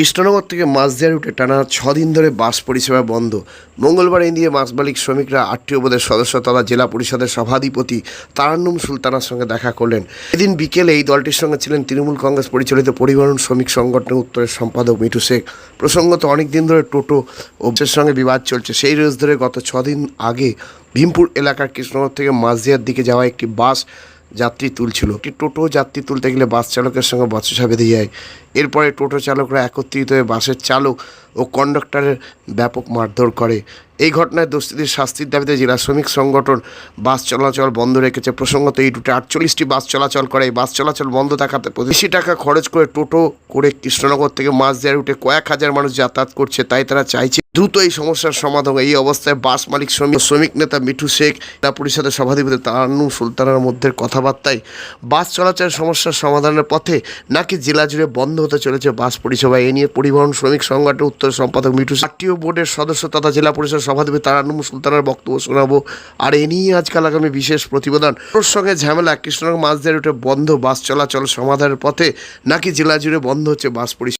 কৃষ্ণনগর থেকে মাঝদিয়া রুটে টানা ছদিন ধরে বাস পরিষেবা বন্ধ। মঙ্গলবার এই নিয়ে মাছ মালিক শ্রমিকরা, আটটি বোর্ডের সদস্য তথা জেলা পরিষদের সভাধিপতি তারান্নুম সুলতানার সঙ্গে দেখা করলেন। এদিন বিকেলে এই দলটির সঙ্গে ছিলেন তৃণমূল কংগ্রেস পরিচালিত পরিবহন শ্রমিক সংগঠনের উত্তরের সম্পাদক মিঠু শেখ। প্রসঙ্গত অনেক দিন ধরে টোটো বাসের সঙ্গে বিবাদ চলছে। সেই রোজ ধরে গত ছদিন আগে ভীমপুর এলাকার কৃষ্ণনগর থেকে মাঝদিয়ার দিকে যাওয়া একটি বাস যাত্রী তুলছিল। একটি টোটো যাত্রী তুলতে গেলে বাস চালকের সঙ্গে বচসা বেঁধে যায়। এরপরে টোটো চালকরা একত্রিত হয়ে বাসের চালক ও কন্ডাক্টরের ব্যাপক মারধর করে। এই ঘটনায় দোষীদের শাস্তির দাবিতে জেলা শ্রমিক সংগঠন বাস চলাচল বন্ধ রেখেছে। প্রসঙ্গত এই রুটে আটচল্লিশটি বাস চলাচল করে। এই বাস চলাচল বন্ধ থাকাতে বেশি টাকা খরচ করে টোটো করে কৃষ্ণনগর থেকে মাছ দেওয়ার রুটে কয়েক হাজার মানুষ যাতায়াত করছে, তাই তারা চাইছে দ্রুত এই সমস্যার সমাধান। এই অবস্থায় বাস মালিক, শ্রমিক শ্রমিক নেতা মিঠু শেখ, জেলা পরিষদের সভাধিপতি তারান্নু সুলতানার মধ্যে কথাবার্তায় বাস চলাচলের সমস্যার সমাধানের পথে নাকি জেলা জুড়ে বন্ধ হতে চলেছে বাস পরিষেবা। এ নিয়ে পরিবহন শ্রমিক সংগঠনের উত্তর সম্পাদক মিঠু আরটিও বোর্ডের সদস্য তথা জেলা পরিষদ সভাধিপতি তারানুম সুলতানের বক্তব্য শোনাবো। আর এ নিয়ে আজকাল আগামী বিশেষ প্রতিবেদন। ওর সঙ্গে ঝামেলা, কৃষ্ণনগর মাঝদের উঠে বন্ধ বাস চলাচল সমাধানের পথে, নাকি জেলা জুড়ে বন্ধ হচ্ছে বাস পরিষেবা?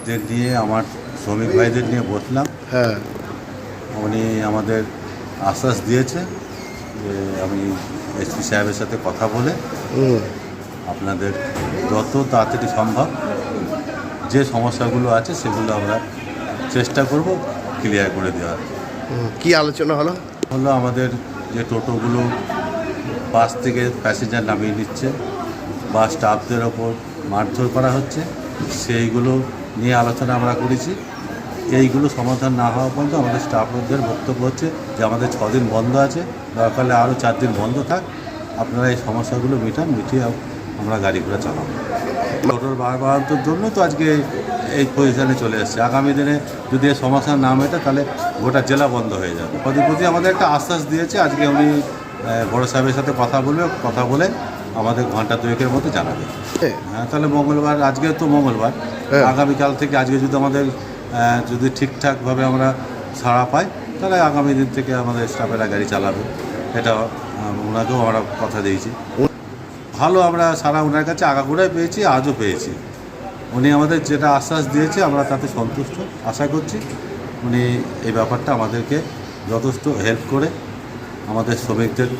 মালিকদের নিয়ে আমার শ্রমিক ভাইদের নিয়ে বসলাম। হ্যাঁ। উনি আমাদের আশ্বাস দিয়েছে যে আমি এসপি সাহেবের সাথে কথা বলে আপনাদের যত তাড়াতাড়ি সম্ভব যে সমস্যাগুলো আছে সেগুলো আমরা চেষ্টা করব ক্লিয়ার করে দেওয়ার। কি আলোচনা হলো? হলো আমাদের যে টোটোগুলো বাস থেকে প্যাসেঞ্জার নামিয়ে নিচ্ছে বা স্টাফদের ওপর মারধর করা হচ্ছে সেইগুলো নিয়ে আলোচনা আমরা করেছি। এইগুলো সমাধান না হওয়া পর্যন্ত আমাদের স্টাফদের বক্তব্য হচ্ছে যে আমাদের ছদিন বন্ধ আছে। দরকার আরও চার দিন বন্ধ থাক। আপনারা এই সমস্যাগুলো মিটান, মিটিয়ে আমরা গাড়ি ঘোড়া চালাবো টোটোর বাড়ানোর জন্য তো আজকে এই পজিশনে চলে এসেছে। আগামী দিনে যদি এই সমস্যা না মেটে তাহলে গোটা জেলা বন্ধ হয়ে যাবে। প্রতি আমাদের একটা আশ্বাস দিয়েছে। আজকে উনি বড় সাহেবের সাথে কথা বলবে, কথা বলে আমাদের ঘণ্টা দুয়েকের মধ্যে জানাবে। হ্যাঁ। তাহলে মঙ্গলবার আজকে তো মঙ্গলবার। আগামীকাল থেকে আজকে যদি আমাদের যদি ঠিকঠাকভাবে আমরা ছাড়া পাই তাহলে আগামী দিন থেকে আমাদের স্টাফেরা গাড়ি চালাবে। এটা ওনাকেও আমরা কথা দিয়েছি। ভালো আমরা সারা ওনার কাছে আগাগোড়ায় পেয়েছি আজও পেয়েছি। উনি আমাদের যেটা আশ্বাস দিয়েছে আমরা তাতে সন্তুষ্ট। আশা করছি উনি এই ব্যাপারটা আমাদেরকে যথেষ্ট হেল্প করে আমাদের শ্রমিকদের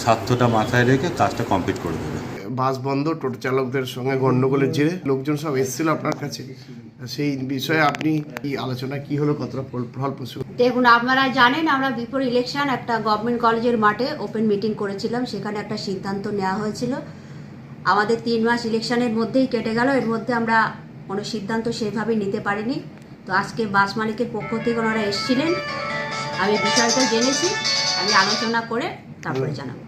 স্বার্থটা মাথায় রেখে কাজটা কমপ্লিট করে দেবে। বাস বন্ধ টোটো চালকদের সঙ্গে গন্ডগোলের জেরে লোকজন সব এসেছিল আপনার কাছে। সেই বিষয়ে আপনি কি আলোচনা কি হলো কতটা ফল ফলপ্রসূ দেখুন আপনারা জানেন আমরা বিফোর ইলেকশন একটা গভর্নমেন্ট কলেজের মাঠে ওপেন মিটিং করেছিলাম সেখানে একটা সিদ্ধান্ত নেওয়া হয়েছিল। আমাদের তিন মাস ইলেকশনের মধ্যেই কেটে গেল এর মধ্যে আমরা কোনো সিদ্ধান্ত সেভাবে নিতে পারিনি। তো আজকে বাস মালিকের পক্ষ থেকে ওনারা এসেছিলেন। আমি বিষয়টা জেনেছি আমি আলোচনা করে তারপরে জানাব